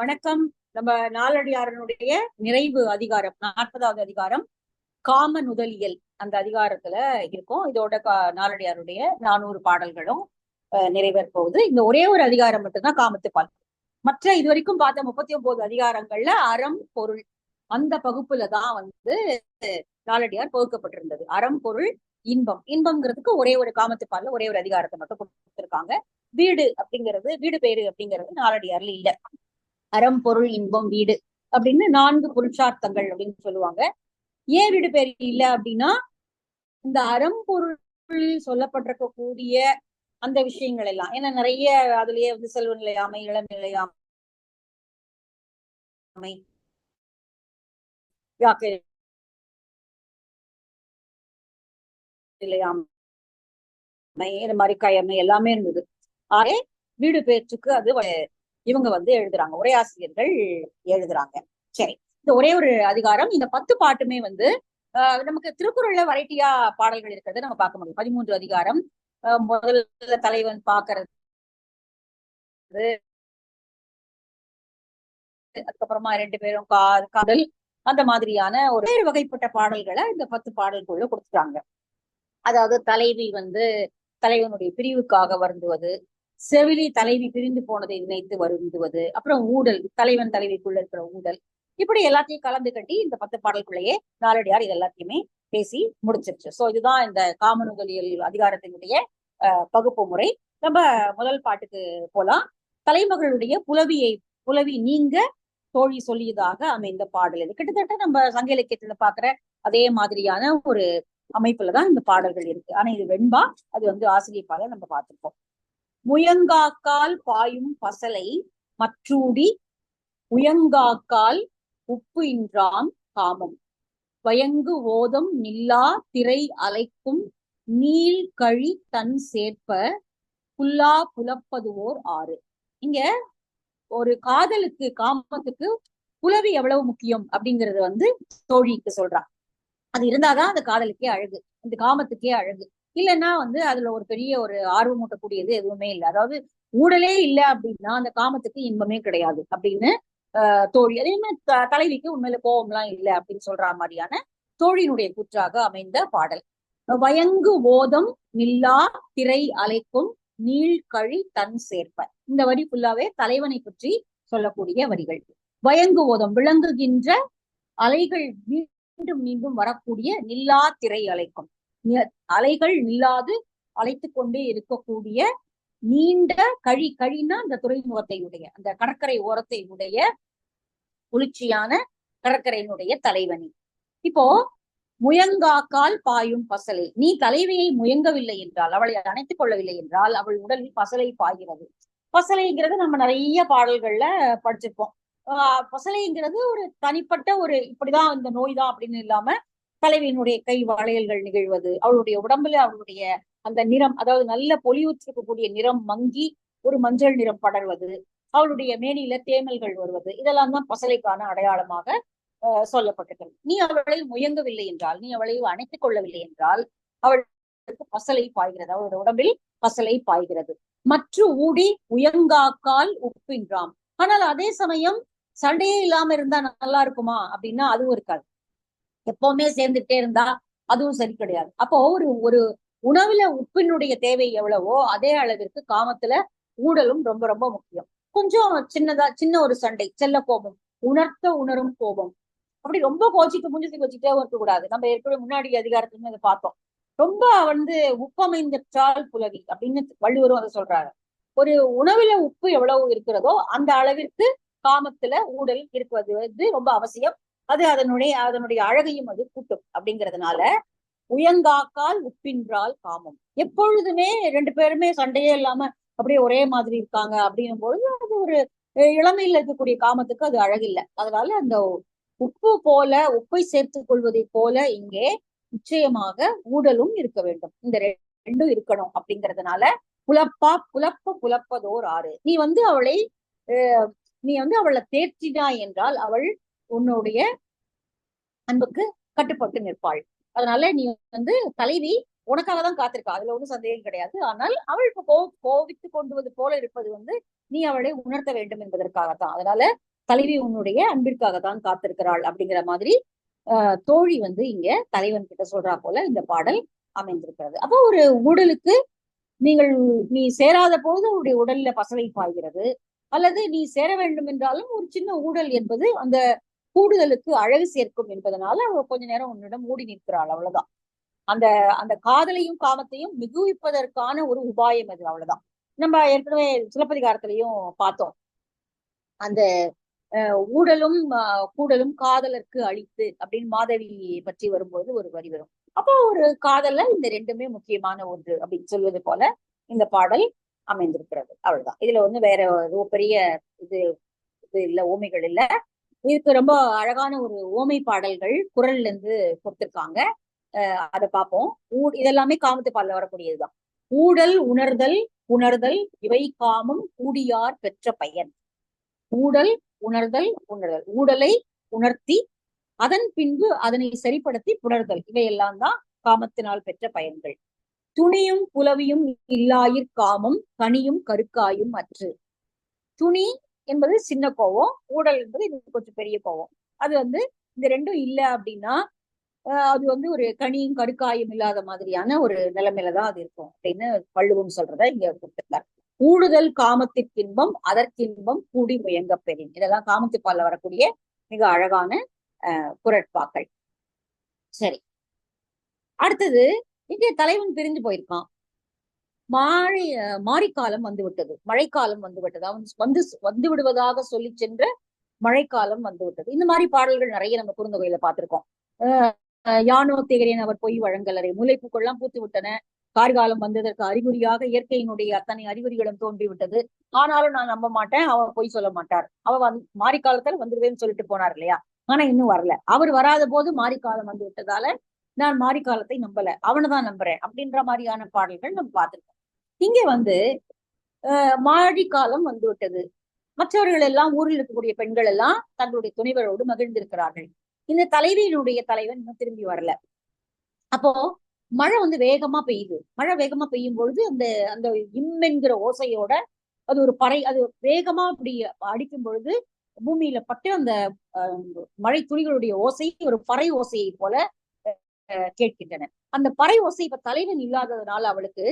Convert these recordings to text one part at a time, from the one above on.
வணக்கம். நம்ம நாலடியாரனுடைய நிறைவு அதிகாரம் நாற்பதாவது அதிகாரம் காம நுதலியல் அந்த அதிகாரத்துல இருக்கும். இதோட கா- நாலடியாருடைய நானூறு பாடல்களும் அஹ், நிறைவேற போகுது. இந்த ஒரே ஒரு அதிகாரம் மட்டும்தான் காமத்து பால் மற்ற இது வரைக்கும் பார்த்த முப்பத்தி ஒன்பது அதிகாரங்கள்ல அறம் பொருள் அந்த பகுப்புல தான் வந்து நாலடியார் பகுக்கப்பட்டிருந்தது. அறம் பொருள் இன்பம். இன்பம்ங்கிறதுக்கு ஒரே ஒரு காமத்து பால்ல ஒரே ஒரு அதிகாரத்தை மட்டும் கொடுத்திருக்காங்க. வீடு அப்படிங்கிறது வீடு பேரு அப்படிங்கிறது நாலடியார்ல இல்ல. அறம் பொருள் இன்பம் வீடு அப்படின்னு நான்கு புருஷார்த்தங்கள் அப்படின்னு சொல்லுவாங்க. ஏன் வீடு பேர் இல்ல அப்படின்னா இந்த அறம் பொருள் சொல்லப்பட்டிருக்கக்கூடிய அந்த விஷயங்கள் எல்லாம். ஏன்னா நிறைய அதுலயே வந்து செல்வ நிலையாமை இளம் நிலையாமை யாக்கை நிலையாமை இந்த மாதிரி கயமை எல்லாமே இருந்தது. ஆகவே வீடு பேச்சுக்கு அது இவங்க வந்து எழுதுறாங்க. ஒரே ஆசிரியர்கள் எழுதுறாங்க. சரி. இந்த ஒரே ஒரு அதிகாரம் இந்த பத்து பாட்டுமே வந்து ஆஹ் நமக்கு திருக்குறள்ல வெரைட்டியா பாடல்கள் இருக்கிறது நம்ம பார்க்க முடியும். பதிமூன்று அதிகாரம் ஆஹ் முதல்ல தலைவன் பாக்குறது அதுக்கப்புறமா ரெண்டு பேரும் கா காதல் அந்த மாதிரியான ஒரு வேறு வகைப்பட்ட பாடல்களை இந்த பத்து பாடல்குள்ள கொடுத்துட்டாங்க. அதாவது தலைவி வந்து தலைவனுடைய பிரிவுக்காக வருந்துவது செவிலி தலைவி பிரிந்து போனதை நினைத்து வருந்துவது அப்புறம் ஊடல் தலைவன் தலைவிக்குள்ள இருக்கிற ஊடல் இப்படி எல்லாத்தையும் கலந்து கட்டி இந்த பத்து பாடல்குள்ளேயே நாலடியார் இது எல்லாத்தையுமே பேசி முடிச்சிருச்சு. சோ இதுதான் இந்த காமனுதலியல் அதிகாரத்தினுடைய அஹ், பகுப்பு முறை. நம்ம முதல் பாட்டுக்கு போலாம். தலைமகளுடைய புலவியை புலவி நீங்க தோழி சொல்லியதாக அமைந்த பாடல் இது. கிட்டத்தட்ட நம்ம சங்க இலக்கியத்துல பாக்குற அதே மாதிரியான ஒரு அமைப்புலதான் இந்த பாடல்கள் இருக்கு. ஆனா இது வெண்பா அது வந்து ஆசிரியப்பாக நம்ம பார்த்திருப்போம் முயங்காக்கால் பாயும் பசலை மற்றூடி உயங்காக்கால் உப்பு இன்றாம் காமம். வயங்கு ஓதம் நில்லா திரை அலைக்கும் நீள் கழி தன் சேர்ப்ப புல்லா புலப்பதுவோர் ஆறு. இங்க ஒரு காதலுக்கு காமத்துக்கு புலவி எவ்வளவு முக்கியம் அப்படிங்கறது வந்து தோழிக்கு சொல்றா. அது இருந்தாதான் அந்த காதலுக்கே அழகு அந்த காமத்துக்கே அழகு. இல்லைன்னா வந்து அதுல ஒரு பெரிய ஒரு ஆர்வமூட்டக்கூடியது எதுவுமே இல்லை. அதாவது ஊடலே இல்லை அப்படின்னா அந்த காமத்துக்கு இன்பமே கிடையாது அப்படின்னு ஆஹ் தோழி. அதே மாதிரி தலைவிக்கு உண்மையில கோபம்லாம் இல்லை அப்படின்னு சொல்ற மாதிரியான தோழியினுடைய கூற்றாக அமைந்த பாடல். வயங்கு ஓதம் நில்லா திரை அலைக்கும் நீள்கழி தன் சேர்ப்ப. இந்த வரி ஃபுல்லாவே தலைவனை பற்றி சொல்லக்கூடிய வரிகள். வயங்கு ஓதம் விளங்குகின்ற அலைகள் மீண்டும் மீண்டும் வரக்கூடிய நில்லா திரை அலைக்கும். அலைகள் நில்லாது அழைத்து கொண்டே இருக்கக்கூடிய நீண்ட கழி கழினா அந்த துறைமுகத்தை உடைய அந்த கடற்கரை ஓரத்தை உடைய குளிர்ச்சியான கடற்கரையினுடைய தலைவனி. இப்போ முயங்காக்கால் பாயும் பசலை. நீ தலைவியை முயங்கவில்லை என்றால் அவளை அணைத்துக் கொள்ளவில்லை என்றால் அவள் உடலில் பசலை பாய்கிறது. பசலைங்கிறது நம்ம நிறைய பாடல்கள்ல படிச்சிருப்போம். ஆஹ் பசலைங்கிறது ஒரு தனிப்பட்ட ஒரு இப்படிதான் இந்த நோய் தான் அப்படின்னு இல்லாம தலைவியினுடைய கை வளையல்கள் நிகழ்வது அவளுடைய உடம்புல அவளுடைய அந்த நிறம் அதாவது நல்ல பொலிவுற்றிருக்கக்கூடிய நிறம் மங்கி ஒரு மஞ்சள் நிறம் படர்வது அவளுடைய மேனியில தேமல்கள் வருவது இதெல்லாம் தான் பசலைக்கான அடையாளமாக அஹ், சொல்லப்பட்டிருக்கிறது. நீ அவளை முயங்கவில்லை என்றால் நீ அவளை அணைத்துக் கொள்ளவில்லை என்றால் அவளுக்கு பசலை பாய்கிறது அவளோட உடம்பில் பசலை பாய்கிறது. மற்ற ஊடி உயங்காக்கால் உப்பின்றாம். ஆனால் அதே சமயம் சண்டையே இல்லாம இருந்தா நல்லா இருக்குமா? அப்படின்னா அதுவும் இருக்காது. எப்பவுமே சேர்ந்துட்டே இருந்தா அதுவும் சரி கிடையாது. அப்போ ஒரு ஒரு உணவுல உப்பினுடைய தேவை எவ்வளவோ அதே அளவிற்கு காமத்துல ஊடலும் ரொம்ப ரொம்ப முக்கியம். கொஞ்சம் சின்னதா சின்ன ஒரு சண்டை செல்ல கோபம் உணர்த்த உணரும் கோபம். அப்படி ரொம்ப கோச்சிட்டு முஞ்சி வச்சுட்டே இருக்க கூடாது நம்ம ஏற்கனவே முன்னாடி அதிகாரத்துல அதை பார்த்தோம். ரொம்ப வந்து உப்பமைந்தால் புலவி அப்படின்னு வள்ளுவரும் அதை சொல்றாரு. ஒரு உணவுல உப்பு எவ்வளவு இருக்கிறதோ அந்த அளவிற்கு காமத்துல ஊடல் இருக்கிறது வந்து ரொம்ப அவசியம். அது அதனுடைய அதனுடைய அழகையும் அது கூட்டும் அப்படிங்கிறதுனால உயங்காக்கால் உப்பின்றால் காமம். எப்பொழுதுமே ரெண்டு பேருமே சண்டையே இல்லாம அப்படியே ஒரே மாதிரி இருக்காங்க அப்படின்னும் பொழுது அது ஒரு இளமையில இருக்கக்கூடிய காமத்துக்கு அது அழகில்லை. அதனால அந்த உப்பு போல உப்பை சேர்த்துக் கொள்வதை போல இங்கே நிச்சயமாக ஊடலும் இருக்க வேண்டும். இந்த ரெண்டும் இருக்கணும் அப்படிங்கறதுனால புலப்பா புலப்ப புலப்பதோர் ஆறு. நீ வந்து அவளை நீ வந்து அவளை தேர்ச்சினாய் என்றால் அவள் உன்னுடைய அன்புக்கு கட்டுப்பட்டு நிற்பாள். அதனால நீ வந்து தலைவி உனக்காக தான் காத்திருக்கா. அதுல ஒன்றும் சந்தேகம் கிடையாது. ஆனால் அவள் இப்ப கோ கோவித்து கொண்டுவது போல இருப்பது வந்து நீ அவளை உணர்த்த வேண்டும் என்பதற்காகத்தான். அதனால தலைவி உன்னுடைய அன்பிற்காகத்தான் காத்திருக்கிறாள் அப்படிங்கிற மாதிரி ஆஹ் தோழி வந்து இங்க தலைவன் கிட்ட சொல்றா போல இந்த பாடல் அமைந்திருக்கிறது. அப்போ ஒரு ஊடலுக்கு நீங்கள் நீ சேராத போது உன்னுடைய உடல்ல பசவை பாய்கிறது. அல்லது நீ சேர வேண்டும் என்றாலும் ஒரு சின்ன ஊடல் என்பது அந்த கூடுதலுக்கு அழகு சேர்க்கும் என்பதனால அவ கொஞ்ச நேரம் உன்னிடம் மூடி நிற்கிறாள் அவ்வளவுதான். அந்த அந்த காதலையும் காமத்தையும் மிகுவிப்பதற்கான ஒரு உபாயம் அது அவ்வளவுதான். நம்ம ஏற்கனவே சிலப்பதிகாரத்திலையும் பார்த்தோம். அந்த அஹ், ஊடலும் அஹ், கூடலும் காதலருக்கு அழித்து அப்படின்னு மாதவி பற்றி வரும்போது ஒரு வரி வரும். அப்போ ஒரு காதல்ல இந்த ரெண்டுமே முக்கியமான ஒன்று அப்படின்னு சொல்வது போல இந்த பாடல் அமைந்திருக்கிறது. அவ்வளவுதான். இதுல வந்து வேற ஒரு பெரிய இது இது இல்ல ஓமைகள் இல்ல. இதுக்கு ரொம்ப அழகான ஒரு ஓமை பாடல்கள் குரல்ல இருந்து கொடுத்திருக்காங்க. அஹ் அதை பார்ப்போம் ஊ- இதெல்லாமே காமத்து பாடல வரக்கூடியதுதான். ஊடல் உணர்தல் உணர்தல் இவை காமம் கூடியார் பெற்ற பயன். ஊடல் உணர்தல் உணர்தல். ஊடலை உணர்த்தி அதன் பின்பு அதனை சரிப்படுத்தி புணர்தல். இவையெல்லாம் தான் காமத்தினால் பெற்ற பயன்கள். துணியும் புலவியும் இல்லாயிற் காமம் கனியும் கருக்காயும் அற்று. துணி என்பது சின்ன கோவம் ஊடல் என்பது இது கொஞ்சம் பெரிய கோவம். அது வந்து இந்த ரெண்டும் இல்ல அப்படின்னா அது வந்து ஒரு கனியும் கருக்காயும் இல்லாத மாதிரியான ஒரு நிலைமையில தான் அது இருக்கும் அப்படின்னு வள்ளுவம் சொல்றத இங்க கொடுத்திருக்காரு. ஊடுதல் காமத்திற்கின்பம் அதற்கின்பம் கூடி முயங்க பெறின். இதெல்லாம் காமத்துப்பால்ல வரக்கூடிய மிக அழகான அஹ் குரட்பாக்கள். சரி. அடுத்தது இங்கே தலைவன் பிரிஞ்சு போயிருக்கான். மாறி மாரிக்காலம் வந்துவிட்டது. மழைக்காலம் வந்து விட்டது அவன் வந்து வந்து விடுவதாக சொல்லி சென்ற மழைக்காலம் வந்து விட்டது இந்த மாதிரி பாடல்கள் நிறைய நம்ம குறுந்தொகையில பார்த்திருக்கோம். அஹ் யானோ திகரேன் அவர் பொய் வழங்கலரை முல்லைப்பூக்கள்லாம் பூத்து விட்டன கார்காலம் வந்ததற்கு அறிகுறியாக இயற்கையினுடைய அத்தனை அறிகுறிகளும் தோன்றி விட்டது ஆனாலும் நான் நம்ப மாட்டேன். அவர் பொய் சொல்ல மாட்டார். அவ வந்து மாரிக்காலத்துல வந்துடுவேன்னு சொல்லிட்டு போனார் இல்லையா? ஆனா இன்னும் வரல. அவர் வராத போது மாரிக்காலம் வந்து விட்டதால நான் மாரிக்காலத்தை நம்பல. அவனைதான் நம்புறேன். அப்படின்ற மாதிரியான பாடல்கள் நம்ம பார்த்திருக்கோம். இங்க வந்து அஹ் காலம் வந்து விட்டது மற்றவர்கள் எல்லாம் ஊரில் இருக்கக்கூடிய பெண்கள் எல்லாம் தங்களுடைய துணைவரோடு மகிழ்ந்திருக்கிறார்கள். இந்த தலைவியினுடைய தலைவன் இன்னும் திரும்பி வரல. அப்போ மழை வந்து வேகமா பெய்யுது. மழை வேகமா பெய்யும் பொழுது அந்த அந்த இம் என்கிற ஓசையோட அது ஒரு பறை அது வேகமா அப்படி அடிக்கும் பொழுது பூமியில பட்டு அந்த அஹ், மழை துளிகளுடைய ஓசை ஒரு பறை ஓசையை போல அஹ், கேட்கின்றன. அந்த பறை ஓசை இப்ப தலைவன் இல்லாததுனால அவளுக்கு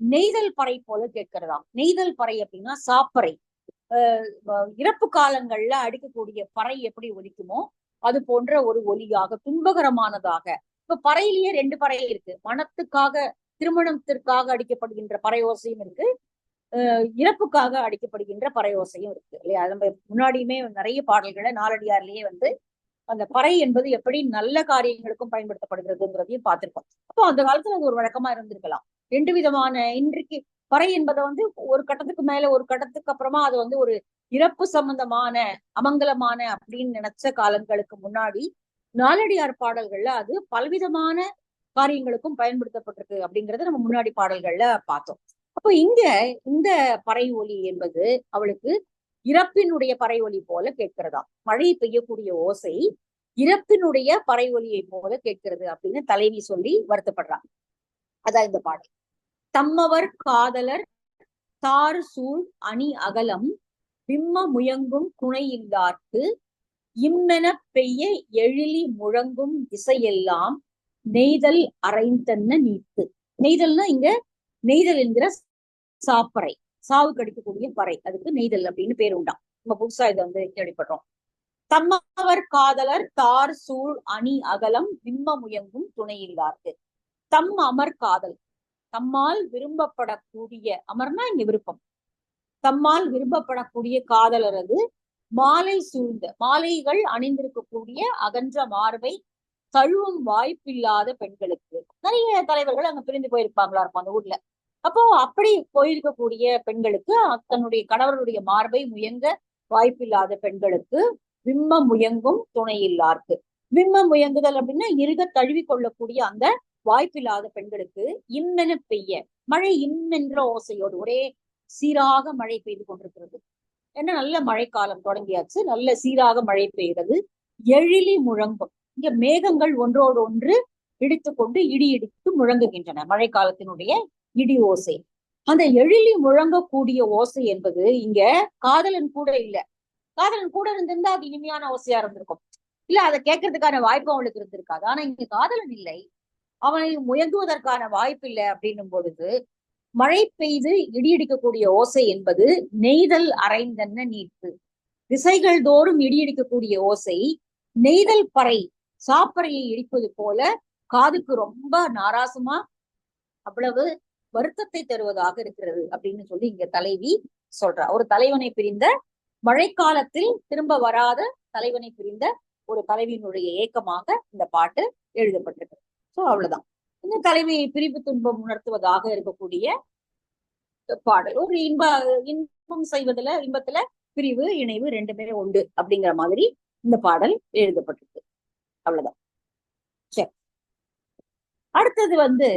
நெய்தல் பறை போல கேட்கிறதாம். நெய்தல் பறை அப்படின்னா சாப்பறை. இறப்பு காலங்கள்ல அடிக்கக்கூடிய பறை எப்படி ஒலிக்குமோ அது போன்ற ஒரு ஒலியாக துன்பகரமானதாக. இப்ப பறையிலேயே ரெண்டு பறை இருக்கு. மனத்துக்காக திருமணத்திற்காக அடிக்கப்படுகின்ற பறை ஓசையும் இருக்கு இறப்புக்காக அடிக்கப்படுகின்ற பறை ஓசையும் இருக்கு இல்லையா? நம்ம முன்னாடியுமே நிறைய பாடல்களை நாலடியார்லயே வந்து அந்த பறை என்பது எப்படி நல்ல காரியங்களுக்கும் பயன்படுத்தப்படுகிறதுங்கிறதையும் பார்த்திருக்கோம். அப்போ அந்த காலத்துல அது ஒரு வழக்கமா இருந்திருக்கலாம். ரெண்டு விதமான இன்றைக்கு பறை என்பதை வந்து ஒரு கட்டத்துக்கு மேல ஒரு கட்டத்துக்கு அப்புறமா அது வந்து ஒரு இறப்பு சம்பந்தமான அமங்கலமான அப்படின்னு நினைச்ச காலங்களுக்கு முன்னாடி நாலடியார் பாடல்கள்ல அது பலவிதமான காரியங்களுக்கும் பயன்படுத்தப்பட்டிருக்கு அப்படிங்கறத நம்ம முன்னாடி பாடல்கள்ல பார்த்தோம். அப்போ இங்க இந்த பறை ஒலி என்பது அவளுக்கு இறப்பினுடைய பறை ஒலி போல கேட்கிறதாம் மழை பெய்யக்கூடிய ஓசை இறப்பினுடைய பறை ஒலியை போல கேட்கிறது அப்படின்னு தலைவி சொல்லி வருத்தப்படுறாங்க அதான் இந்த பாடல். தம்மவர் காதலர் தார் சூழ் அணி அகலம் விம்ம முயங்கும் குணையில்லார்க்கு இம்மென பெய்ய எழிலி முழங்கும் திசையெல்லாம் நெய்தல் அரைந்தன்ன நீத்து. நெய்தல்னா இங்க நெய்தல் என்கிற சாப்பறை சாவு கடிக்கக்கூடிய பறை. அதுக்கு நெய்தல் அப்படின்னு பேர் உண்டாம். நம்ம புதுசா இதை வந்து கேள்விப்படுறோம். தம்மவர் காதலர் தார் சூழ் அணி அகலம் விம்ம முயங்கும் துணையில்லார்க்கு தம் அமர் காதல் தம்மால் விரும்பப்படக்கூடிய அமர்னா இங்க விருப்பம். தம்மால் விரும்பப்படக்கூடிய காதலரது மாலை சூழ்ந்த மாலைகள் அணிந்திருக்கக்கூடிய அகன்ற மார்பை தழுவும் வாய்ப்பில்லாத பெண்களுக்கு. நிறைய தலைவர்கள் அங்க பிரிந்து போயிருப்பாங்களா இருக்கும் அந்த ஊர்ல. அப்போ அப்படி போயிருக்கக்கூடிய பெண்களுக்கு தன்னுடைய கணவருடைய மார்பை முயங்க வாய்ப்பில்லாத பெண்களுக்கு விம்ம முயங்கும் துணையில்லார்க்கு விம்ம முயங்குதல் அப்படின்னா இருக தழுவி கொள்ளக்கூடிய அந்த வாய்ப்பில்லாத பெண்களுக்கு இம்மென பெய்ய மழை இம்மென்ற ஓசையோடு ஒரே சீராக மழை பெய்து கொண்டிருக்கிறது. ஏன்னா நல்ல மழைக்காலம் தொடங்கியாச்சு. நல்ல சீராக மழை பெய்கிறது. எழிலி முழங்கும். இங்க மேகங்கள் ஒன்றோடு ஒன்று இடித்து கொண்டு இடி இடித்து முழங்குகின்றன. மழைக்காலத்தினுடைய இடி ஓசை. அந்த எழிலி முழங்கக்கூடிய ஓசை என்பது இங்க காதலன் கூட இல்ல. காதலன் கூட இருந்திருந்தா அது இனிமையான ஓசையா இருந்திருக்கும். இல்ல அதை கேட்கறதுக்கான வாய்ப்பு அவளுக்கு இருந்திருக்காது. ஆனா இங்க காதலன் இல்லை. அவனை முயங்குவதற்கான வாய்ப்பில்லை அப்படின்னும் பொழுது மழை பெய்து இடியடிக்கக்கூடிய ஓசை என்பது நெய்தல் அரைந்தன்ன நீட்டு திசைகள் தோறும் இடியடிக்கக்கூடிய ஓசை நெய்தல் பறை சாப்பறையை இடிப்பது போல காதுக்கு ரொம்ப நாராசமா அவ்வளவு வருத்தத்தை தருவதாக இருக்கிறது அப்படின்னு சொல்லி இங்க தலைவி சொல்றா. ஒரு தலைவனை பிரிந்த மழைக்காலத்தில் திரும்ப வராத தலைவனை பிரிந்த ஒரு தலைவியினுடைய ஏக்கமாக இந்த பாட்டு எழுதப்பட்டிருக்கு. ஸோ அவ்வளவுதான். இந்த தலைவியை பிரிவு துன்பம் உணர்த்துவதாக இருக்கக்கூடிய பாடல். ஒரு இன்ப இன்பம் செய்வதுல இன்பத்துல பிரிவு இணைவு ரெண்டுமே உண்டு அப்படிங்கிற மாதிரி இந்த பாடல் எழுதப்பட்டிருக்கு. அவ்வளவுதான். சரி. அடுத்தது வந்து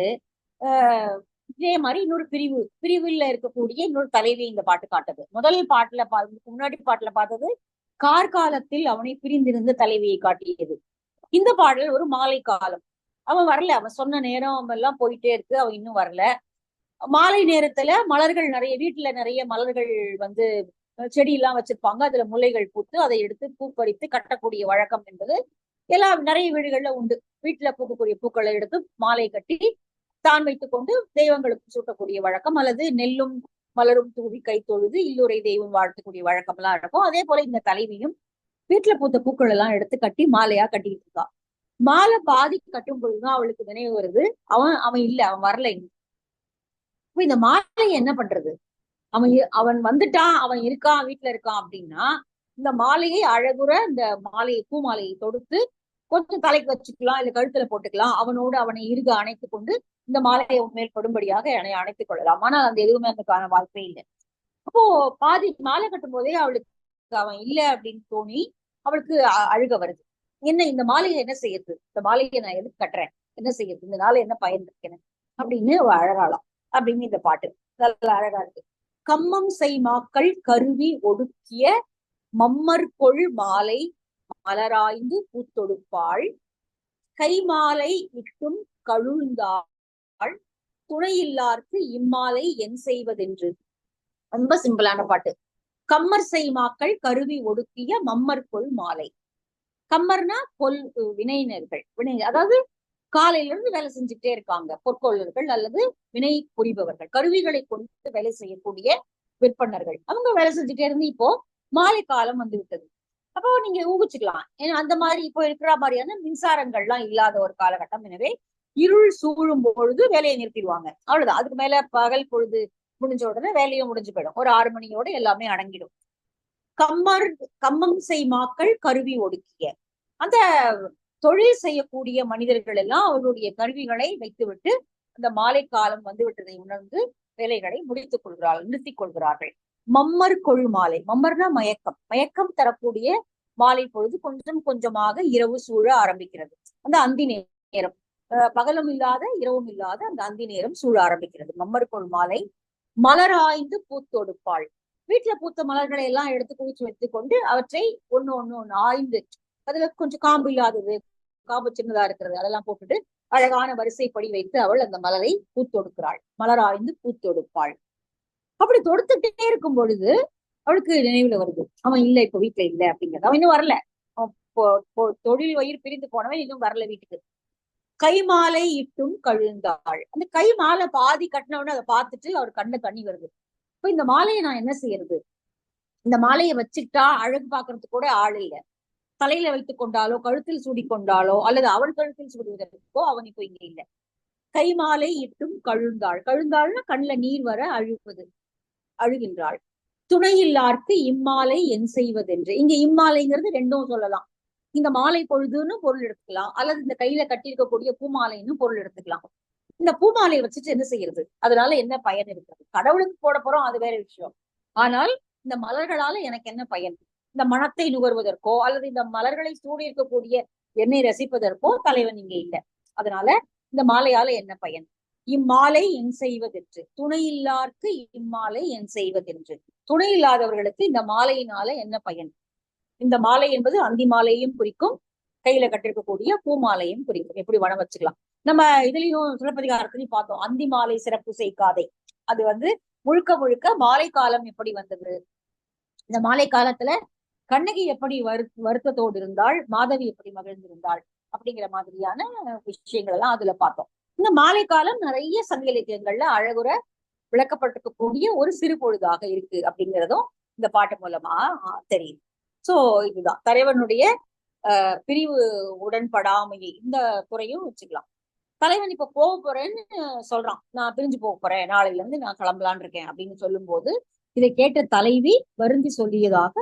இதே மாதிரி இன்னொரு பிரிவு பிரிவுல இருக்கக்கூடிய இன்னொரு தலைவி இந்த பாட்டு காட்டுது. முதல் பாட்டுல பா முன்னாடி பாட்டுல பார்த்தது கார்காலத்தில் அவனை பிரிந்திருந்த தலைவியை காட்டியது. இந்த பாடல் ஒரு மாலை காலம். அவன் வரல. அவன் சொன்ன நேரம் எல்லாம் போயிட்டே இருக்கு. அவன் இன்னும் வரல. மாலை நேரத்துல மலர்கள் நிறைய வீட்டுல நிறைய மலர்கள் வந்து செடி எல்லாம் வச்சிருப்பாங்க. அதுல முல்லைகள் பூத்து அதை எடுத்து பூப்பறித்து கட்டக்கூடிய வழக்கம் என்பது எல்லா நிறைய வீடுகள்ல உண்டு. வீட்டுல பூக்கக்கூடிய பூக்களை எடுத்து மாலை கட்டி தான் வைத்துக் கொண்டு தெய்வங்களுக்கு சூட்டக்கூடிய வழக்கம். அல்லது நெல்லும் மலரும் தூவி கை தொழுது இல்லுரை தெய்வம் வாழ்த்தக்கூடிய வழக்கம் எல்லாம் இருக்கும். அதே போல இந்த தலைவியும் வீட்டுல பூத்த பூக்கள் எல்லாம் எடுத்து கட்டி மாலையா கட்டிட்டு இருக்கா. மாலை பாதி கட்டும் பொழுதுதான் அவளுக்கு நினைவு வருது. அவன் அவன் இல்ல அவன் வரல இப்ப இந்த மாலையை என்ன பண்றது? அவன் அவன் வந்துட்டான் அவன் இருக்கான் வீட்டுல இருக்கான் அப்படின்னா இந்த மாலையை அழகுற இந்த மாலையை பூ மாலையை தொடுத்து கொஞ்சம் தலைக்கு வச்சுக்கலாம் இல்ல கழுத்துல போட்டுக்கலாம். அவனோடு அவனை இருக அணைத்து கொண்டு இந்த மாலையை மேல் படும்படியாக என்னை அணைத்துக் கொள்ளலாம். ஆனால் அந்த எதுவுமே அதுக்கான வாய்ப்பே இல்லை. அப்போ பாதி மாலை கட்டும் போதே அவளுக்கு அவன் இல்ல அப்படின்னு தோணி அவளுக்கு அழுக வருது. என்ன இந்த மாலையை என்ன செய்யறது இந்த மாலையை நான் எதுக்கு கட்டுறேன்? என்ன செய்யறது இந்த நாளை என்ன பயன் இருக்கேன் அப்படின்னு அழகாலாம் அழகாளாம் அப்படின்னு இந்த பாட்டு நல்லா அழகா இருக்கு. கம்மம் செய் மாக்கள் கருவி ஒடுக்கிய மம்மர் கொள் மாலை மலராய்ந்து பூத்தொடுப்பாள். கை மாலை இட்டும் கழுந்தாள். துணையில்லார்க்கு இம்மாலை என் செய்வதென்று. ரொம்ப சிம்பிளான பாட்டு. கம்மர் செய்மாக்கள் கருவி ஒடுக்கிய மம்மர் கொள் மாலை. கம்மர்னா கொல் வினையினர்கள். வினை அதாவது காலையில இருந்து வேலை செஞ்சுட்டே இருக்காங்க. பொற்கொள்ளர்கள் அல்லது வினை புரிபவர்கள். கருவிகளை கொண்டு வேலை செய்யக்கூடிய விற்பனர்கள். அவங்க வேலை செஞ்சுட்டே இருந்து இப்போ மாலை காலம் வந்து விட்டது. அப்போ நீங்க ஊகிச்சுக்கலாம். ஏன்னா அந்த மாதிரி இப்போ இருக்கிற மாதிரியான மின்சாரங்கள்லாம் இல்லாத ஒரு காலகட்டம். எனவே இருள் சூழும் பொழுது வேலையை நிறுத்திடுவாங்க. அவ்வளவுதான். அதுக்கு மேல பகல் பொழுது முடிஞ்ச உடனே வேலையும் முடிஞ்சு போயிடும். ஒரு ஆறு மணியோட எல்லாமே அடங்கிடும். கம்மர் கம்மம் செய் மாக்கள் கருவி ஒடுக்கிய. அந்த தொழில் செய்யக்கூடிய மனிதர்கள் எல்லாம் அவர்களுடைய கருவிகளை வைத்துவிட்டு அந்த மாலை காலம் வந்து விட்டதை உணர்ந்து வேலைகளை முடித்துக் கொள்கிறார்கள் நிறுத்திக் கொள்கிறார்கள். மம்மர் கொள் மாலை. மம்மர்னா மயக்கம். மயக்கம் தரக்கூடிய மாலை பொழுது கொஞ்சம் கொஞ்சமாக இரவு சூழ ஆரம்பிக்கிறது. அந்த அந்தி நேரம். பகலும் இல்லாத இரவும் இல்லாத அந்த அந்தி நேரம் சூழ ஆரம்பிக்கிறது. மம்மர் கொள் மாலை. மலராய்ந்து பூத்தொடுப்பாள். வீட்டுல பூத்த மலர்களை எல்லாம் எடுத்து குவிச்சு வைத்துக் கொண்டு அவற்றை ஒண்ணு ஒண்ணு ஒண்ணு ஆய்ந்து அதுல கொஞ்சம் காம்பு இல்லாதது காம்பு சின்னதா இருக்கிறது அதெல்லாம் போட்டுட்டு அழகான வரிசைப்படி வைத்து அவள் அந்த மலரை பூத்தொடுக்கிறாள். மலர் ஆய்ந்து பூத்தொடுப்பாள். அப்படி தொடுத்துட்டே இருக்கும் பொழுது அவளுக்கு நினைவுல வருது. அவன் இல்ல இப்ப வீட்டுல இல்ல அப்படிங்கிறது. அவன் இன்னும் வரல. தொழில் வயிறு பிரிந்து போனவன் இன்னும் வரல வீட்டுக்கு. கை மாலை இட்டும் கழுந்தாள். அந்த கை மாலை பாதி கட்டினவன அதை பார்த்துட்டு அவர் கண்ணு தண்ணி வருது. இப்ப இந்த மாலையை நான் என்ன செய்யறது? இந்த மாலையை வச்சுட்டா அழகு பாக்குறதுக்கு கூட ஆள் இல்லை. தலையில வைத்துக் கொண்டாலோ கழுத்தில் சூடி கொண்டாலோ அல்லது அவள் கழுத்தில் சூடுவதற்கோ அவன் இப்போ இங்க இல்லை. கை மாலை இட்டும் கழுந்தாள். கழுந்தாள்னா கண்ணுல நீர் வர அழுப்பது அழுகின்றாள். துணையில்லார்க்கு இம்மாலை என் செய்வதென்று. இங்க இம்மாலைங்கிறது ரெண்டும் சொல்லலாம். இந்த மாலை பொழுதுன்னு பொருள் எடுத்துக்கலாம். அல்லது இந்த கையில கட்டியிருக்கக்கூடிய பூமாலைன்னு பொருள் எடுத்துக்கலாம். இந்த பூமாலையை வச்சுட்டு என்ன செய்யறது? அதனால என்ன பயன் இருக்கிறது? கடவுளுக்கு போட போறோம் அது வேற விஷயம். ஆனால் இந்த மலர்களால எனக்கு என்ன பயன்? இந்த மனத்தை நுகர்வதற்கோ அல்லது இந்த மலர்களை சூடி இருக்கக்கூடிய எண்ணெய் ரசிப்பதற்கோ தலைவன் இங்க இல்லை. அதனால இந்த மாலையால என்ன பயன்? இம்மாலை என் செய்வதென்று. துணை இல்லார்க்கு இம்மாலை என் செய்வதென்று. துணை இல்லாதவர்களுக்கு இந்த மாலையினால என்ன பயன்? இந்த மாலை என்பது அந்தி மாலையும் குறிக்கும் கையில கட்டிருக்கக்கூடிய பூ மாலையும் குறிக்கும். எப்படி வனம் வச்சுக்கலாம். நம்ம இதுலயும் சிலப்பதிகாரத்திலையும் பார்த்தோம். அந்தி மாலை சிறப்பு செய்காதை அது வந்து முழுக்க முழுக்க மாலை காலம் எப்படி வந்தது? இந்த மாலை காலத்துல கண்ணகி எப்படி வரு வருத்தத்தோடு இருந்தாள்? மாதவி எப்படி மகிழ்ந்திருந்தாள்? அப்படிங்கிற மாதிரியான விஷயங்கள் எல்லாம் அதுல பார்த்தோம். இந்த மாலை காலம் நிறைய சங்க இலக்கியங்கள்ல அழகுற விளக்கப்பட்டிருக்கக்கூடிய ஒரு சிறு பொழுதாக இருக்கு அப்படிங்கிறதும் இந்த பாட்டு மூலமா தெரியுது. சோ இதுதான். தலைவனுடைய அஹ், பிரிவு உடன்படாமையை இந்த துறையும் வச்சுக்கலாம். தலைவன் இப்ப போக போறேன்னு சொல்றான். நான் பிரிஞ்சு போக போறேன். நாளையில இருந்து நான் கிளம்பலான் இருக்கேன் அப்படின்னு சொல்லும்போது இதை கேட்ட தலைவி வருந்தி சொல்லியதாக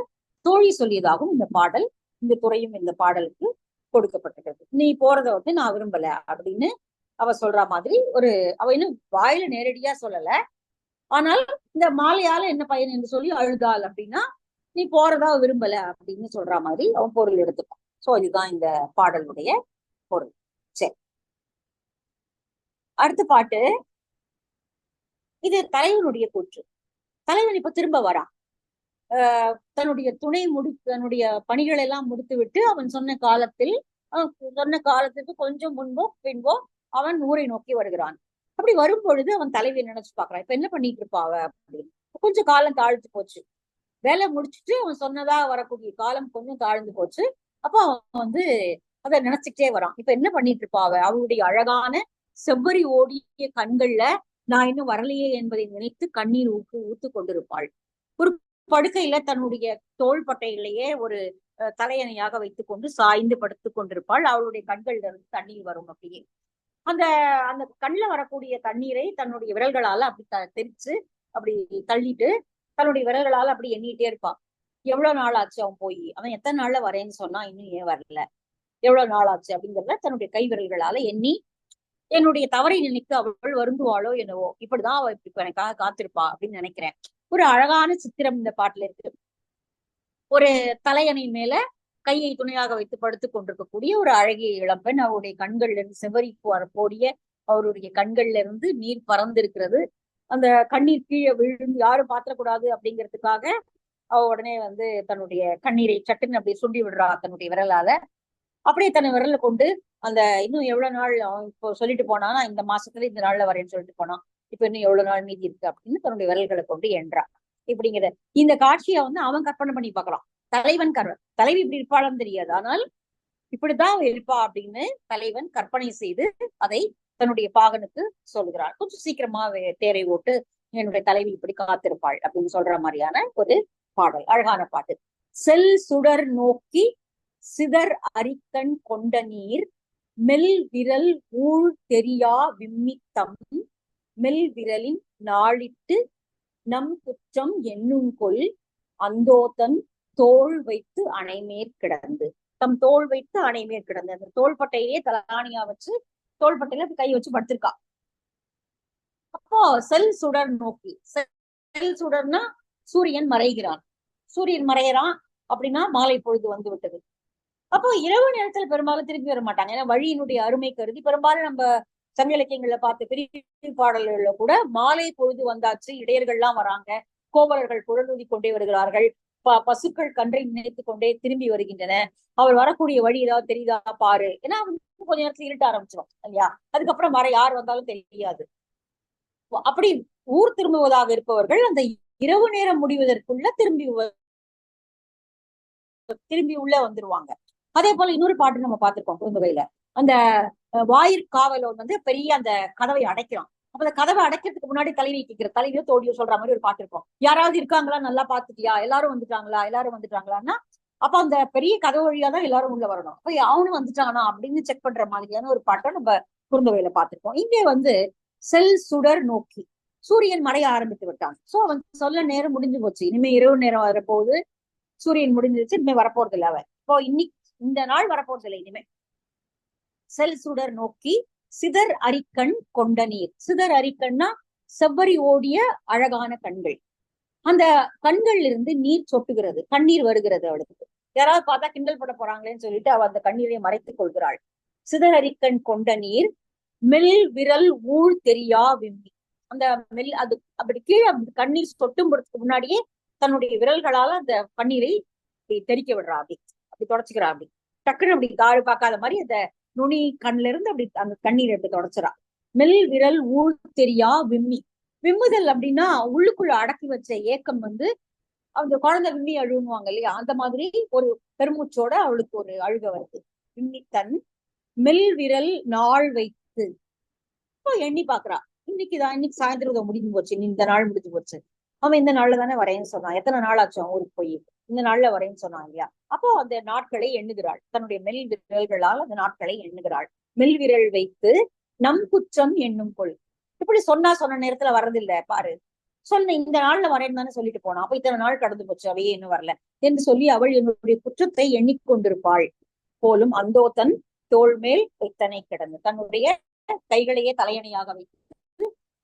தோழி சொல்லியதாகவும் இந்த பாடல் இந்த துறையும் இந்த பாடலுக்கு கொடுக்கப்பட்டிருக்கிறது. நீ போறத வந்து நான் விரும்பல அப்படின்னு அவ சொல்ற மாதிரி ஒரு அவ இன்னும் வாயில நேரடியா சொல்லல. ஆனால் இந்த மாலையால என்ன பையன் என்று சொல்லி அழுதாள் அப்படின்னா நீ போறதா விரும்பல அப்படின்னு சொல்ற மாதிரி அவன் பொருள் எடுத்துப்பான். சோ இதுதான் இந்த பாடலுடைய பொருள். அடுத்த பாட்டு. இது தலைவனுடைய கூற்று. தலைவன் இப்ப திரும்ப வரான் ஆஹ் தன்னுடைய துணை முடி தன்னுடைய பணிகளை எல்லாம் முடித்து விட்டு அவன் சொன்ன காலத்தில் சொன்ன காலத்துக்கு கொஞ்சம் முன்போ பின்போ அவன் ஊரை நோக்கி வருகிறான். அப்படி வரும் பொழுது அவன் தலைவியை நினைச்சு பாக்குறான் இப்ப என்ன பண்ணிட்டு இருப்பாவ அப்படின்னு. கொஞ்சம் காலம் தாழ்த்து போச்சு. வேலை முடிச்சுட்டு அவன் சொன்னதா வரக்கூடிய காலம் கொஞ்சம் தாழ்ந்து போச்சு. அப்போ அவன் வந்து அதை நினைச்சுக்கிட்டே வரான். இப்ப என்ன பண்ணிட்டு இருப்பாவ அவளுடைய அழகான செவ்வரி ஓடிய கண்கள்ல நான் இன்னும் வரலையே என்பதை நினைத்து கண்ணீர் ஊக்கு ஊத்து கொண்டிருப்பாள். ஒரு படுக்கையில தன்னுடைய தோள்பட்டையிலேயே ஒரு தலையணையாக வைத்துக் கொண்டு சாய்ந்து படுத்துக் கொண்டிருப்பாள். அவளுடைய கண்கள்ல இருந்து தண்ணீர் வரும் அப்படியே. அந்த அந்த கண்ணுல வரக்கூடிய தண்ணீரை தன்னுடைய விரல்களால அப்படி த தெரிச்சு அப்படி தள்ளிட்டு தன்னுடைய விரல்களால அப்படி எண்ணிட்டே இருப்பான் எவ்வளவு நாள் ஆச்சு அவன் போய்? அவன் எத்தனை நாள்ல வரேன்னு சொன்னா இன்னும் ஏன் வரல? எவ்வளவு நாள் ஆச்சு அப்படிங்கிறத தன்னுடைய கை விரல்களால எண்ணி என்னுடைய தவறை நினைத்து அவள் வருந்துவாளோ என்னவோ. இப்படிதான் அவள் இப்ப எனக்காக காத்திருப்பா அப்படின்னு நினைக்கிறேன். ஒரு அழகான சித்திரம் இந்த பாட்டுல இருக்கு. ஒரு தலையணை மேல கையை துணையாக வைத்து படுத்துக் கொண்டிருக்கக்கூடிய ஒரு அழகிய இளம்பெண் அவருடைய கண்கள்ல இருந்து செவரிப்பு வரக்கூடிய அவருடைய கண்கள்ல இருந்து நீர் பறந்திருக்கிறது. அந்த கண்ணீர் கீழே விழுந்து யாரும் பாத்திரக்கூடாது அப்படிங்கிறதுக்காக அவ உடனே வந்து தன்னுடைய கண்ணீரை சட்டுன்னு அப்படியே சுண்டி விடுறா தன்னுடைய விரலால. அப்படியே தன் விரல கொண்டு அந்த இன்னும் எவ்வளவு நாள் அவன் இப்போ சொல்லிட்டு போனானா இந்த மாசத்துல இந்த நாள்ல வரேன்னு சொல்லிட்டு போனான் இப்ப இன்னும் எவ்வளவு நாள் மீதி இருக்கு? அப்படின்னு தன்னுடைய விரல்களை கொண்டு என்றான். இப்படிங்கிற இந்த காட்சியை வந்து அவன் கற்பனை பண்ணி பார்க்கலாம். தலைவன் கர் தலைவி இப்படி இருப்பாளான்னு தெரியாது. ஆனால் இப்படிதான் இருப்பா அப்படின்னு தலைவன் கற்பனை செய்து அதை தன்னுடைய பாகனுக்கு சொல்கிறான் கொஞ்சம் சீக்கிரமா தேரை ஓட்டு என்னுடைய தலைவி இப்படி காத்திருப்பாள் அப்படின்னு சொல்ற மாதிரியான ஒரு பாடல் அழகான பாட்டு. செல் சுடர் நோக்கி சிதர் அரிக்கண் கொண்ட நீர் மெல் விரல் ஊழ் தெரியா விம்மித்தம் மெல் விரலின் நாளிட்டு நம் குற்றம் என்னும் கொள் அந்தோதன் தோள் வைத்து அணைமேற் கிடந்து. தம் தோள் வைத்து அணைமேற் கிடந்து. அந்த தோள்பட்டையிலே தலானியா வச்சு தோள்பட்டையில கை வச்சு படுத்திருக்கா. அப்போ செல் சுடர் நோக்கி செல் சுடர்னா சூரியன் மறைகிறான். சூரியன் மறையறான் அப்படின்னா மாலை பொழுது வந்து விட்டது. அப்போ இரவு நேரத்துல பெரும்பாலும் திரும்பி வர மாட்டாங்க. ஏன்னா வழியினுடைய அருமை கருதி பெரும்பாலும் நம்ம சங்க இலக்கியங்கள்ல பார்த்த பெரிய பாடல்கள்ல கூட மாலை பொழுது வந்தாச்சு இடையர்கள்லாம் வராங்க. கோவலர்கள் குழலூதி கொண்டே வருகிறார்கள். ப பசுக்கள் கன்றை நினைத்து கொண்டே திரும்பி வருகின்றன. அவர் வரக்கூடிய வழி ஏதாவது தெரியுதா? பாரு. ஏன்னா கொஞ்ச நேரத்துல இருட்ட ஆரம்பிச்சிடும் இல்லையா? அதுக்கப்புறம் வர யார் வந்தாலும் தெரியாது. அப்படி ஊர் திரும்புவதாக இருப்பவர்கள் அந்த இரவு நேரம் முடிவதற்குள்ள திரும்பி திரும்பி உள்ள வந்துருவாங்க. அதே போல இன்னொரு பாட்டு நம்ம பார்த்திருக்கோம் குறுந்தொகையில அந்த வாயிற் காவலோன் வந்து பெரிய அந்த கதவை அடைக்கிறான். அப்ப அந்த கதவை அடைக்கிறதுக்கு முன்னாடி தலைவி கேட்கிற தலைவியோ தோடியோ சொல்ற மாதிரி ஒரு பாட்டு இருக்கும். யாராவது இருக்காங்களா? நல்லா பாத்துட்டியா எல்லாரும் வந்துட்டாங்களா? எல்லாரும் வந்துட்டாங்களான்னா அப்ப அந்த பெரிய கதவு வழியா தான் எல்லாரும் உள்ள வரணும். அப்ப அவனும் வந்துட்டானா அப்படின்னு செக் பண்ற மாதிரியான ஒரு பாட்டை நம்ம குறுந்தொகையில பார்த்திருக்கோம் இங்கே வந்து செல் சுடர் நோக்கி. சூரியன் மறைய ஆரம்பித்து விட்டான். சோ அவன் சொல்ல நேரம் முடிஞ்சு போச்சு. இனிமே இரவு நேரம் வரப்போகுது. சூரியன் முடிஞ்சிருச்சு. இனிமே வரப்போறது இல்ல அவன். இப்போ இன்னைக்கு இந்த நாள் வரப்போறது இல்லை இனிமே செல் சுடர் நோக்கி சிதர் அரிக்கண் கொண்ட நீர். சிதர் அரிக்கண்னா செவ்வரி ஓடிய அழகான கண்கள். அந்த கண்கள்ல இருந்து நீர் சொட்டுகிறது. கண்ணீர் வருகிறது அவளுக்கு. யாராவது பார்த்தா கிண்டல் பண்ண போறாங்களேன்னு சொல்லிட்டு அவ அந்த கண்ணீரை மறைத்துக் கொள்கிறாள். சிதர் அரிக்கண் கொண்ட நீர் மெல் விரல் ஊழ் தெரியா விம்மி. அந்த மெல் அது அப்படி கீழே கண்ணீர் சொட்டும் போறதுக்கு முன்னாடியே தன்னுடைய விரல்களால அந்த கண்ணீரை தெரிக்க தெறிக்க விடுறா அப்படி அப்படி தொடச்சுக்கிறா அப்படி. டக்குன்னு அப்படி காடு பார்க்காத மாதிரி அந்த நுனி கண்ணுல இருந்து அப்படி அந்த கண்ணீர் எடுத்து தொடச்சுறா. மெல் விரல் ஊழ் தெரியா விம்மி. விம்முதல் அப்படின்னா உள்ளுக்குள்ள அடக்கி வச்ச ஏக்கம் வந்து அந்த குழந்தை விம்மி அழுவாங்க இல்லையா? அந்த மாதிரி ஒரு பெருமூச்சோட அவளுக்கு ஒரு அழுக வருது. விம்மித்தன் மெல் விரல் நாள் வைத்து. இப்போ எண்ணி பாக்குறா இன்னைக்குதான் இன்னைக்கு சாயந்தரம் முடிஞ்சு போச்சு. இந்த நாள் முடிஞ்சு போச்சு. அவன் இந்த நாள்ல தானே வரையன்னு சொன்னான். எத்தனை நாள் ஆச்சு அவன் ஊருக்கு போய்? இந்த நாள்ல வரையன்னு சொன்னான் இல்லையா? அப்போ அந்த நாட்களை எண்ணுகிறாள். தன்னுடைய மெல் விரல்களால் அந்த நாட்களை எண்ணுகிறாள். மெல் விரல் வைத்து நம் குற்றம் எண்ணும் கொள். இப்படி சொன்னா சொன்ன நேரத்துல வர்றதில்ல பாரு. சொன்ன இந்த நாள்ல வரேன்னு தானே சொல்லிட்டு போனா அப்ப இத்தனை நாள் கடந்து போச்சு அவையே இன்னும் வரல என்று சொல்லி அவள் என்னுடைய குற்றத்தை எண்ணிக்கொண்டிருப்பாள் போலும் அந்தோ தன் தோல் மேல் எத்தனை கிடந்து. தன்னுடைய கைகளையே தலையணையாக வைத்து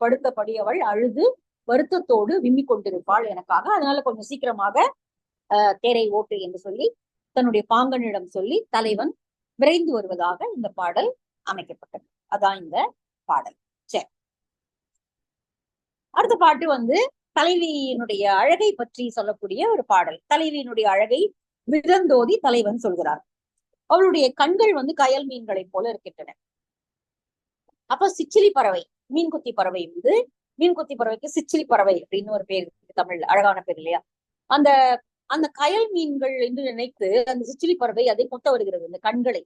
படுத்தபடி அவள் அழுது வருத்தத்தோடு விம்மி கொண்டிருப்பாள் எனக்காக. அதனால கொஞ்சம் சீக்கிரமாக தேரை ஓட்டு என்று சொல்லி தன்னுடைய பாங்கனிடம் சொல்லி தலைவன் விரைந்து வருவதாக இந்த பாடல் அமைக்கப்பட்டது. அதான் இந்த பாடல். சரி. அடுத்த பாட்டு வந்து தலைவியினுடைய அழகை பற்றி சொல்லக்கூடிய ஒரு பாடல். தலைவியினுடைய அழகை விதந்தோதி தலைவன் சொல்கிறார். அவளுடைய கண்கள் வந்து கயல் மீன்களைப் போல இருக்கின்றன. அப்ப சிச்சிலி பறவை மீன்குத்தி பறவை வந்து மீன்குத்தி பறவைக்கு சிச்சிலி பறவை அப்படின்னு ஒரு பேர் தமிழ் அழகான பேர் இல்லையா? அந்த அந்த கயல் மீன்கள் என்று நினைத்து அந்த சிச்சிலி பறவை அதை கொத்த வருகிறது. அந்த கண்களை.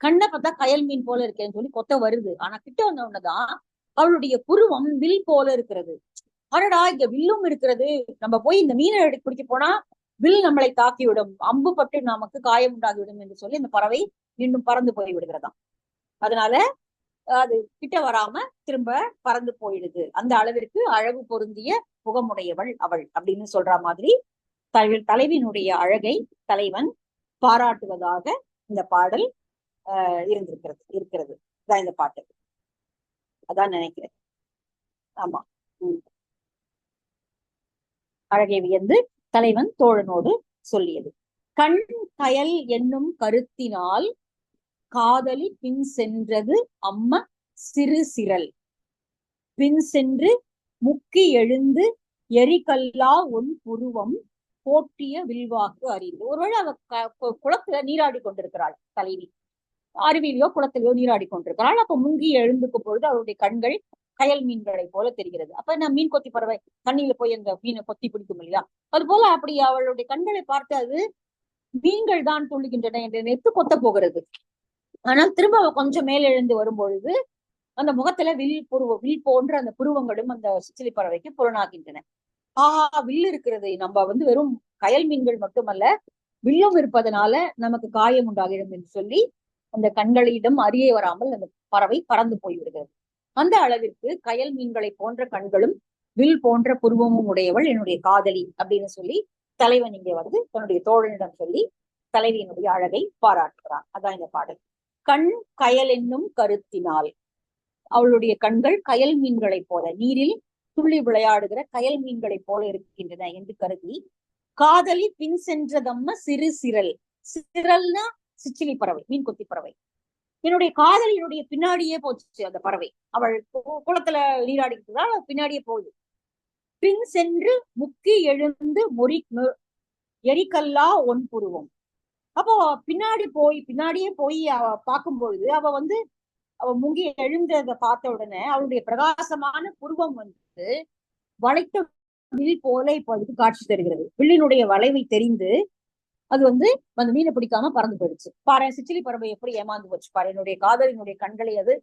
கண்ணை பார்த்தா கயல் மீன் போல இருக்கேன்னு சொல்லி கொத்த வருது. ஆனா கிட்ட வந்த உடனேதான் அவளுடைய புருவம் வில் போல இருக்கிறது. அடடா இங்க வில்லும் இருக்கிறது. நம்ம போய் இந்த மீனை எடுத்து பிடிக்க போனா வில் நம்மளை தாக்கிவிடும். அம்பு பட்டு நமக்கு காயம் உண்டாகிவிடும் என்று சொல்லி அந்த பறவை மீண்டும் பறந்து போய் விடுகிறதாம். அதனால அது கிட்ட வராம திரும்ப பறந்து போயிடுது. அந்த அளவிற்கு அழகு பொருந்திய முகமுடையவள் அவள் அப்படின்னு சொல்ற மாதிரி தலை தலைவியினுடைய அழகை தலைவன் பாராட்டுவதாக இந்த பாடல் இருந்திருக்கிறது இருக்கிறது. இதான் இந்த பாட்டு. அதான் நினைக்கிறேன். ஆமா. அழகை வியந்து தலைவன் தோழனோடு சொல்லியது. கண் கயல் என்னும் கருத்தினால் காதலி பின் சென்றது அம்ம சிறு சிரல் பின் சென்று முக்கி எழுந்து எரிகல்லா உன் புருவம் போட்டிய வில்வாக்கு அறிந்து ஒருவேளை அவ குளத்துல நீராடி கொண்டிருக்கிறாள் தலைவி. அருவியிலோ குளத்திலோ நீராடி கொண்டிருக்கிறாள். அப்ப முங்கி எழுந்துக்கும் பொழுது அவருடைய கண்கள் கயல் மீன்களை போல தெரிகிறது. அப்ப நான் மீன் கொத்தி பறவை தண்ணியில போய் அந்த மீனை கொத்தி பிடிக்கும் இல்லையா? அது போல அப்படி அவளுடைய கண்களை பார்த்து அது மீன்கள் தான் துள்ளுகின்றன என்று நெத்து கொத்த போகிறது. ஆனால் திரும்ப அவ கொஞ்சம் மேல் எழுந்து வரும்பொழுது அந்த முகத்துல வில் புருவ வில் போன்ற அந்த புருவங்களும் அந்த சிச்சிலி பறவைக்கு புலனாகின்றன. ஆஹா வில்லு இருக்கிறது. நம்ம வந்து வெறும் கயல் மீன்கள் மட்டுமல்ல வில்லும் இருப்பதனால நமக்கு காயம் உண்டாகிடும் என்று சொல்லி அந்த கண்களிடம் அறிய வராமல் அந்த பறவை பறந்து போய்விடுகிறது. அந்த அளவிற்கு கயல் மீன்களை போன்ற கண்களும் வில் போன்ற புருவமும் உடையவள் என்னுடைய காதலி அப்படின்னு சொல்லி தலைவன் இங்கே வந்து தன்னுடைய தோழனிடம் சொல்லி தலைவியினுடைய அழகை பாராட்டுகிறான் அதான் இந்த பாடல். கண் கயல் என்னும் கருத்தினால். அவளுடைய கண்கள் கயல் மீன்களைப் போல. நீரில் துள்ளி விளையாடுகிற கயல் மீன்களைப் போல இருக்கின்றன என்று கருதி காதலி பின் சென்றதம்ம சிறு சிரல். சிரல்னா சிச்சிலி பறவை மீன் கொத்தி பறவை. என்னுடைய காதலியினுடைய பின்னாடியே போச்சு அந்த பறவை. அவள் குளத்துல நீராடிக்கிட்டுதான் பின்னாடியே போகுது. பின் சென்று முக்கி எழுந்து மொறி எரிக்கல்லா ஒன் புருவம் அப்போ பின்னாடி போய் பின்னாடியே போய் அவ பார்க்கும் பொழுது அவ வந்து அவ முங்கி எழுந்ததை பார்த்த உடனே அவளுடைய பிரகாசமான புருவம் வந்து வளைத்த வில் போல இப்போ அதுக்கு காட்சி தருகிறது. வில்லினுடைய வளைவை தெரிந்து அது வந்து அந்த மீனை பிடிக்காம பறந்து போயிடுச்சு. பாரு சிச்சிலி பறவை எப்படி ஏமாந்து போச்சு. பாரு என்னுடைய காதலினுடைய கண்களை அது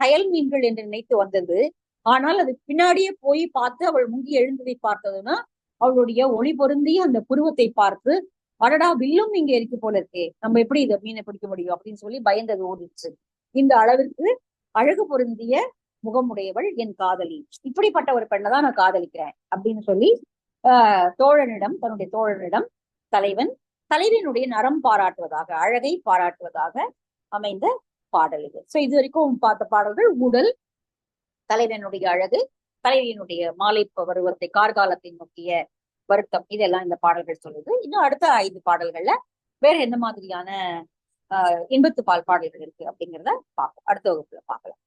கயல் மீன்கள் என்று நினைத்து வந்தது. ஆனால் அது பின்னாடியே போய் பார்த்து அவள் முங்கி எழுந்ததை பார்த்ததுன்னா அவளுடைய ஒளி பொருந்திய அந்த புருவத்தை பார்த்து அடடா வில்லும் இங்க இருக்கு போல இருக்கே. நம்ம எப்படி இதை மீனை பிடிக்க முடியும்? அப்படின்னு சொல்லி பயந்தது ஓடிச்சு இந்த அளவிற்கு அழகு பொருந்திய முகமுடையவள் என் காதலி. இப்படிப்பட்ட ஒரு பெண்ணை தான் நான் காதலிக்கிறேன் அப்படின்னு சொல்லி ஆஹ் தோழனிடம் தன்னுடைய தோழனிடம் தலைவன் தலைவனுடைய நரம் பாராட்டுவதாக அழகை பாராட்டுவதாக அமைந்த பாடல் இது. சோ இது வரைக்கும் பார்த்த பாடல்கள் உடல் தலைவனுடைய அழகு தலைவியினுடைய மாலை பருவத்தை கார்காலத்தை நோக்கிய வருத்தம் இதெல்லாம் இந்த பாடல்கள் சொல்லுது. இன்னும் அடுத்த ஐந்து பாடல்கள்ல வேற என்ன மாதிரியான ஆஹ் இன்பத்து பால் பாடல்கள் இருக்கு அப்படிங்கிறத பார்ப்போம். அடுத்த வகுப்புல பார்க்கலாம்.